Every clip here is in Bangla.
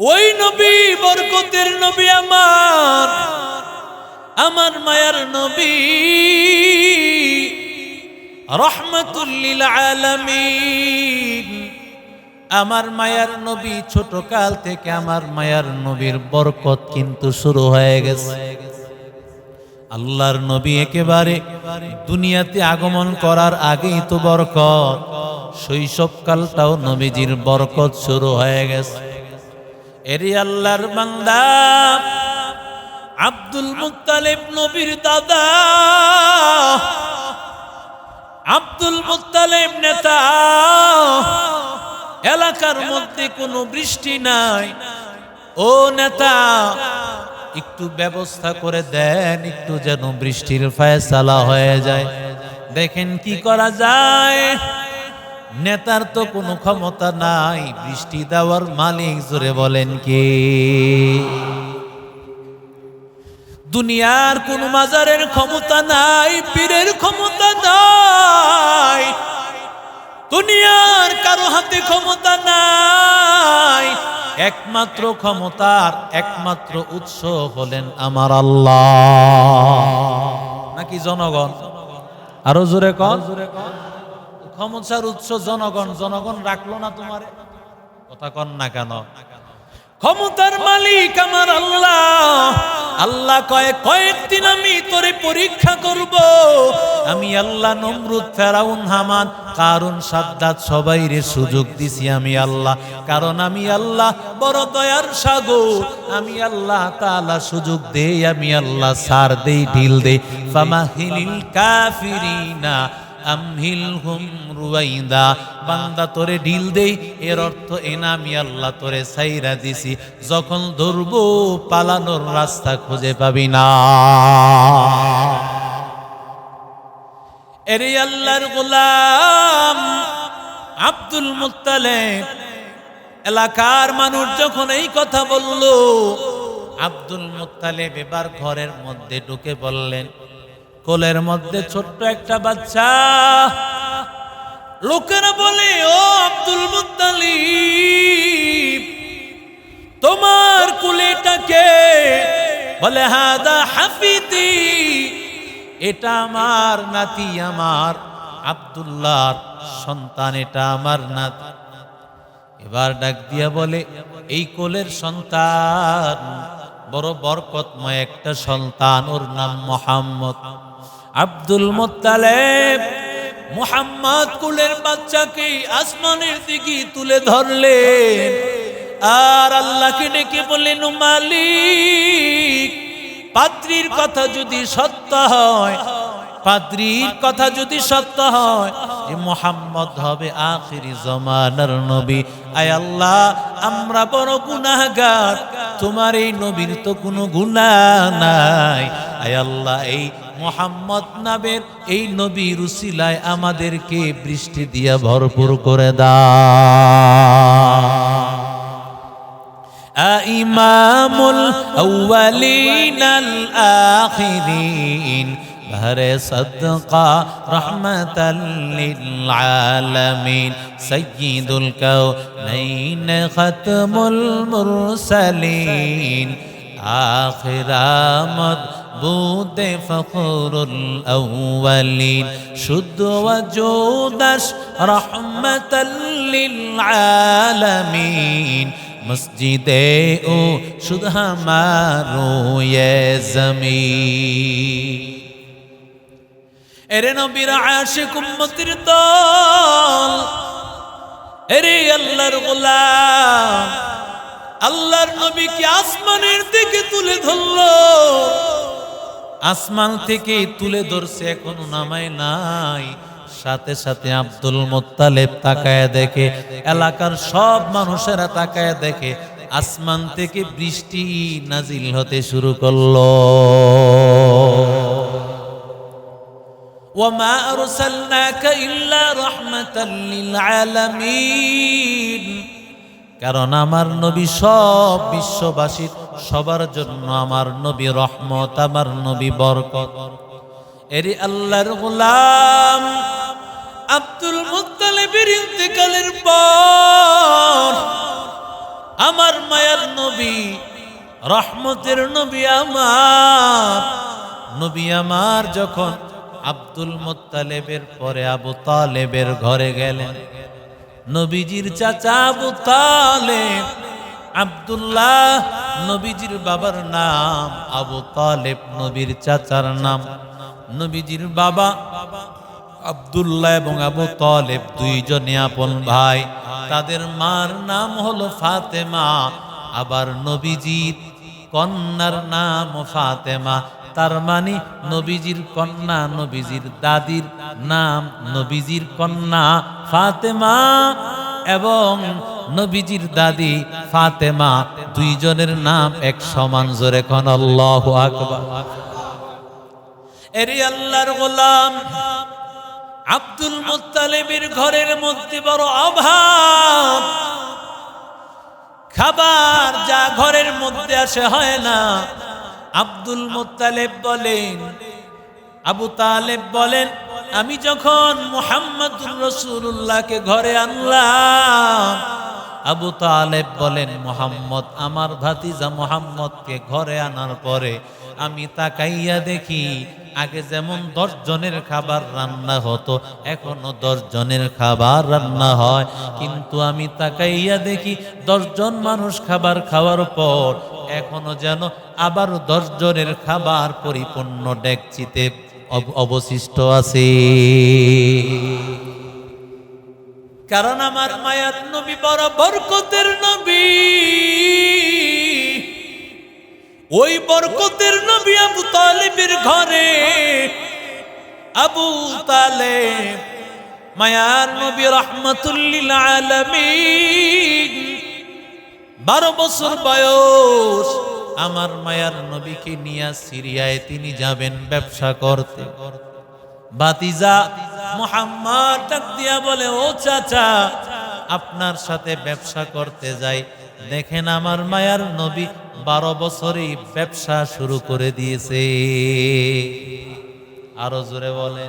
ওই নবী, বরকতের নবী আমার আমার মায়ার নবী। রহমতুল্লিল আলামিন। আমার মায়ার নবী ছোট কাল থেকে আমার মায়ার নবীর বরকত কিন্তু শুরু হয়ে গেছে। আল্লাহর নবী একেবারে দুনিয়াতে আগমন করার আগেই তো বরকত, শৈশবকালটাও নবীজির বরকত শুরু হয়ে গেছে। এরি আল্লাহর বান্দা, আব্দুল মুত্তালিব নবীর দাদা, আব্দুল মুত্তালিব নেতা, এলাকার মধ্যে কোনো বৃষ্টি নাই। ও নেতা, একটু ব্যবস্থা করে দেন, একটু যেন বৃষ্টির ফয়সালা হয়ে যায়। দেখেন কি করা যায়। নেতার তো কোনো ক্ষমতা নাই, বৃষ্টি দেওয়ার মালিক জোরে বলেন কি? দুনিয়ার কোন মাজারের ক্ষমতা নাই, পীরের ক্ষমতা নাই, দুনিয়ার কারও হাতে ক্ষমতা নাই। একমাত্র ক্ষমতার একমাত্র উৎস হলেন আমার আল্লাহ। নাকি জনগণ? আরও জোরে কন? ক্ষমতার উৎস জনগণ জনগণ রাখল না তোমারে? কথা কন না কেন? ক্ষমতার মালিক আমার আল্লাহ। আল্লাহ কয়ে, কয়েকদিন আমি তোরে পরীক্ষা করব। আমি আল্লাহ নমরুদ, ফেরাউন, হামান কারণ সাদ্দাত সবাই রে সুযোগ দিছি আমি আল্লাহ। কারণ আমি আল্লাহ বড় দয়ার সাগর। আমি আল্লাহ তাআলা সুযোগ দেই, আমি আল্লাহ সার দেই, ঢিল দেই। ফামাহিলিল কাফিরিনা আমহিল রুয়াইদা, বান্দা তোরে ঢিল দেই, এর অর্থ এনামি আল্লাহ তোরে সাইরা দিছি, যখন ধরবো পালানোর রাস্তা খুঁজে পাবি না। এরে আল্লাহর গোলাম আব্দুল মুত্তালেব, এলাকার মানুষ যখন এই কথা বলল, আব্দুল মুত্তালেব এবার ঘরের মধ্যে ঢুকে বললেন কোলের মধ্যে ছোট্ট একটা বাচ্চা। লোকেরা বলে, ও আব্দুল মুত্তালিব, তোমার কুলেটাকে বলে, হাদা হাফিদি এটা আমার নাতি, আমার আব্দুল্লাহর সন্তান, এটা আমার নাতি। এবার ডাক দিয়া বলে, এই কোলের সন্তান, বড় বরকতময় একটা সন্তান, ওর নাম মোহাম্মদ। আব্দুল মোত্তালেব মোহাম্মদ কুলের বাচ্চাকে আসমানের দিকে তুলে ধরলেন। আর আল্লাহকে ডেকে বললেন, মালিক পাত্রীর কথা যদি সত্য হয়, পাদ্রির কথা যদি সত্য হয় মোহাম্মদ হবে আখিরি জমানার নবী। আয় আল্লাহ, আমরা বড় গুনাহগার, তোমার এই নবীর তো কোনো গুনাহ নাই। আল্লাহ এই মোহাম্মদ নামের এই নবী রুসিলায় আমাদেরকে বৃষ্টি দিয়া ভরপুর করে দাও إمام الأولين الآخرين بهر صدقة رحمة للعالمين سيد الكونين ختم المرسلين آخر آمد بود فخر الأولين شد وجودش رحمة للعالمين মসজিদে ও শুধু আমারো জমি এরে নবীর আশিক উম্মতির দল এরে আল্লাহর গোলাম আল্লাহর নবীকে আসমানের দিকে তুলে ধরলো আসমান থেকে তুলে ধরছে এখনো নামায় নাই সাথে সাথে আব্দুল মোত্তালেব তাকায় দেখে এলাকার সব মানুষেরা তাকায় দেখে আসমান থেকে বৃষ্টি নাজিল হতে শুরু করলো وما أرسلناك إلا رحمة للعالمين কারণ আমার নবী সব বিশ্ববাসীর সবার জন্য আমার নবী রহমত, আমার নবী বরকত। এরি আল্লাহর গোলাম আব্দুল মুত্তালিবের ইন্তেকালের পর আমার মায়ার নবী, রহমতের নবী আমার নবী আমার যখন আব্দুল মোত্তালেবের পরে আবু তালেবের ঘরে গেলেন, নবীজির চাচা আবু তালেব আব্দুল্লাহ নবীজির বাবার নাম আবু তালেব, নবীর চাচার নাম। নবীজির বাবা আব্দুল্লাহ এবং আবু তালেব দুইজনে আপন ভাই। তাদের মার নাম হলো ফাতেমা, আবার নবীজির কন্যার নাম ফাতেমা। তার মানে নবীজির কন্যা, নবীজির দাদির নাম, নবীজির কন্যা ফাতেমা এবং নবীজির দাদি ফাতেমা, দুইজনের নাম এক সমান জোরে কন, আল্লাহ আকবার। এরি আল্লাহর গোলাম, আব্দুল মুত্তালিবের ঘরের মধ্যে বড় অভাব। খাবার যা ঘরের মধ্যে আসে হয় না। আব্দুল মুত্তালেব বলেন, আবু তালেব বলেন, আমি যখন মোহাম্মদুর রসুল্লাহকে ঘরে আনলাম আবু তালেব বলেন, মোহাম্মদ, আমার ভাতিজা মোহাম্মদকে ঘরে আনার পরে আমি তাকাইয়া দেখি, আগে যেমন দশ জনের খাবার রান্না হতো, এখনও দশ জনের খাবার রান্না হয়। কিন্তু আমি তাকাইয়া দেখি দশজন মানুষ খাবার খাওয়ার পর এখনও যেন আবার দশ জনের খাবার পরিপূর্ণ ডেকচিতে অব- অবশিষ্ট আছে। কারণ আমার মায়ার নবী বড় বরকতের নবী। ওই বরকতের নবী আবু তালেবের ঘরে। আবু তালেব মায়ার নবী রহমতুল্লিল আলমিন। বারো বছর বয়স আমার মায়ার নবীকে নিয়ে সিরিয়ায় তিনি যাবেন ব্যবসা করতে। করতে বাতিজা মোহাম্মদ দিয়া বলে, ও চাচা, আপনার সাথে ব্যবসা করতে যাই। দেখেন আমার মায়ার নবী বারো বছরই ব্যবসা শুরু করে দিয়েছে। আরও জোরে বলে।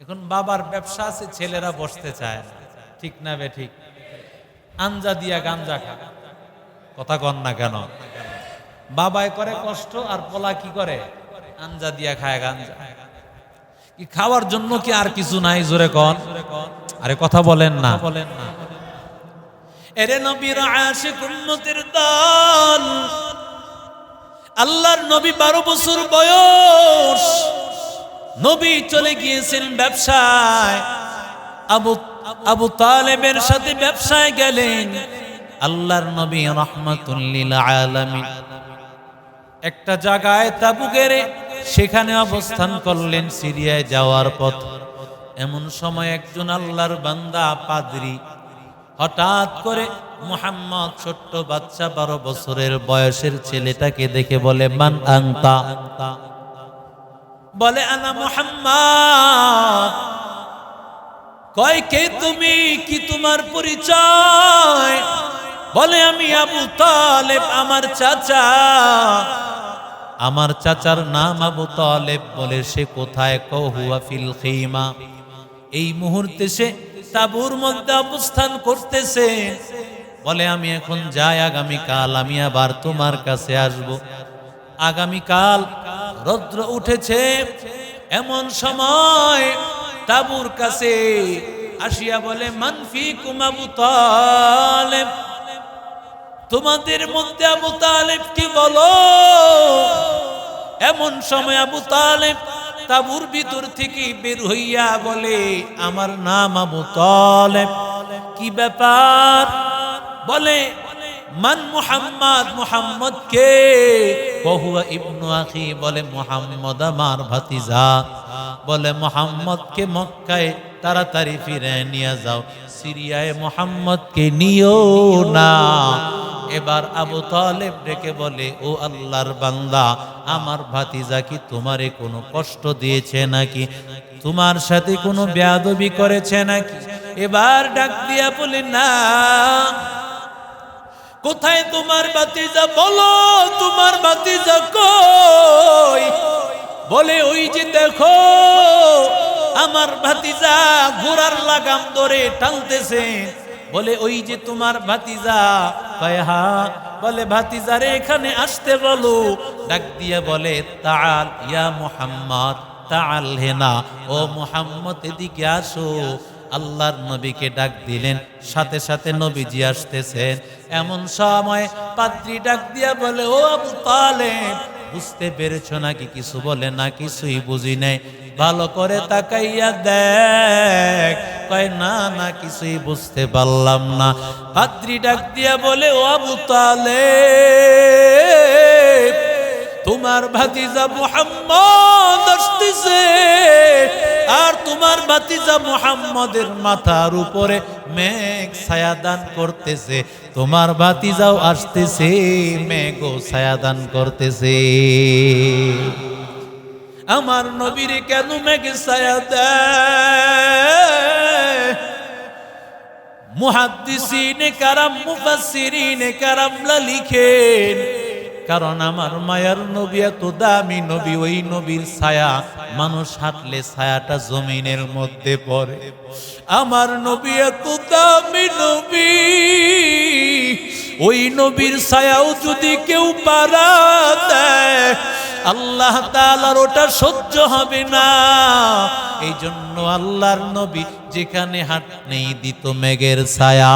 এখন বাবার ব্যবসা আছে, ছেলেরা বসতে চায় ঠিক না বে ঠিক? আঞ্জা দিয়া গাঞ্জা খা। কথা কন না কেন? বাবায় করে কষ্ট, আর পোলা কি করে? আঞ্জা দিয়া খায় গাঞ্জা। কি খাওয়ার জন্য কি আর কিছু নাই জোরে কন। আরে কথা বলেন না। বলেন না। এরে নবীর আশিক উম্মতের দল আল্লাহর নবী বারো বছর বয়স নবী চলে গিয়েছেন ব্যবসায়। আবু আবু তালেবের সাথে ব্যবসায় গেলেন। আল্লাহর নবী রহমাতুল্লিল আলামিন। একটা জায়গায় তাবু গেড়ে সেখানে অবস্থান করলেন সিরিয়ায় যাওয়ার পথ। এমন সময় একজন আল্লাহর বান্দা পাদ্রি হঠাৎ করে মোহাম্মদ ছোট্ট বাচ্চা বারো বছরের বয়সের ছেলেটাকে দেখে বলে, মান আংতা বলে, আনা মোহাম্মদ, কয় কে তুমি? কি তোমার পরিচয়? বলে, আমি আবু তালেব, আমার চাচা। আমার চাচার নাম আবু তালেব বলে সে কোথায় কহুয়া ফিল খিমা। এই মুহূর্তে সে তাবুর মধ্যে অবস্থান করতেছে। বলে, আমি এখন যাই, আগামীকাল আমি আবার তোমার কাছে আসব। আগামীকাল রৌদ্র উঠেছে। এমন সময় তাবুর কাছে আসিয়া বলে মানফি কুমাবু তালেব। তোমাদের মধ্যে আবু তালেব কি বলো। এমন সময় আবু তালেব তাবুর ভিতর থেকে বের হইয়া বলে, আমার নাম আবু তালেব। কি ব্যাপার? বলে, মান মুহাম্মদ মুহাম্মদ কে বহুয়া ইবনু আখি। বলে, মুহাম্মদ আমার ভাতিজা। বলে মোহাম্মদ কে মক্কায় তাড়াতাড়ি ফিরে নিয়ে যাও। সিরিয়ায় মোহাম্মদকে নিও না। এবার আবু তালেব ডেকে বলে, ও আল্লাহর বান্দা, আমার ভাতিজা কি তোমারে কোনো কষ্ট দিয়েছে নাকি? তোমার সাথে কোনো বেয়াদবি করেছে নাকি? এবার ডাক দিয়া বলে, না। কোথায় তোমার বাতিজা বলো, তোমার বাতিজা কই? বলে, ওই যে দেখো, আমার ভাতিজা ঘোড়ার লাগাম ধরে টানতেছে। বলে, ওই যে তোমার ভাতিজা। হা। বলে ভাতিজারে এখানে আসতে বলো। ডাক দিয়ে বলে তাল ইয়া মুহাম্মদ তাল হেনা, ও মুহাম্মদ, এদিকে আসো। আল্লাহর নবীকে ডাক দিলেন। সাথে সাথে নবীজি আসতেছেন। এমন সময় পাত্রী ডাক দিয়া বলে, ও আবু তালেব, বুঝতে পেরেছ নাকি কিছু বলে? না, কিছুই বুঝি নাই। ভালো করে তাকাইয়া দেখ। কয়, না না, কিছুই বুঝতে পারলাম না। পাত্রী ডাক দিয়া বলে, ও আবু তালে তোমার ভাতিজা মোহাম্মদ আসতেছে। আর তোমার ভাতিজা মোহাম্মদের মাথার উপরে মেঘ ছায়া দান করতেছে। তোমার ভাতিজাও আসতেছে, মেঘও ছায়া দান করতেছে। আমার নবীর কেন মেঘ ছায়া দেয়? কারাম, মুফাসসিরিনে কারামলা লিখেন, কারণ আমার মায়ার নবী এত দামি নবী, ওই নবীর ছায়া মানুষ হাঁটলে ছায়াটা জমিনের মধ্যে পড়ে। আমার নবী এত দামি নবী, ওই নবীর ছায়াও যদি কেউ পারা দেয় আল্লাহ তালার ওটা সহ্য হবে না। এই জন্য আল্লাহর নবী যেখানে হাট নেই দিত মেঘের ছায়া।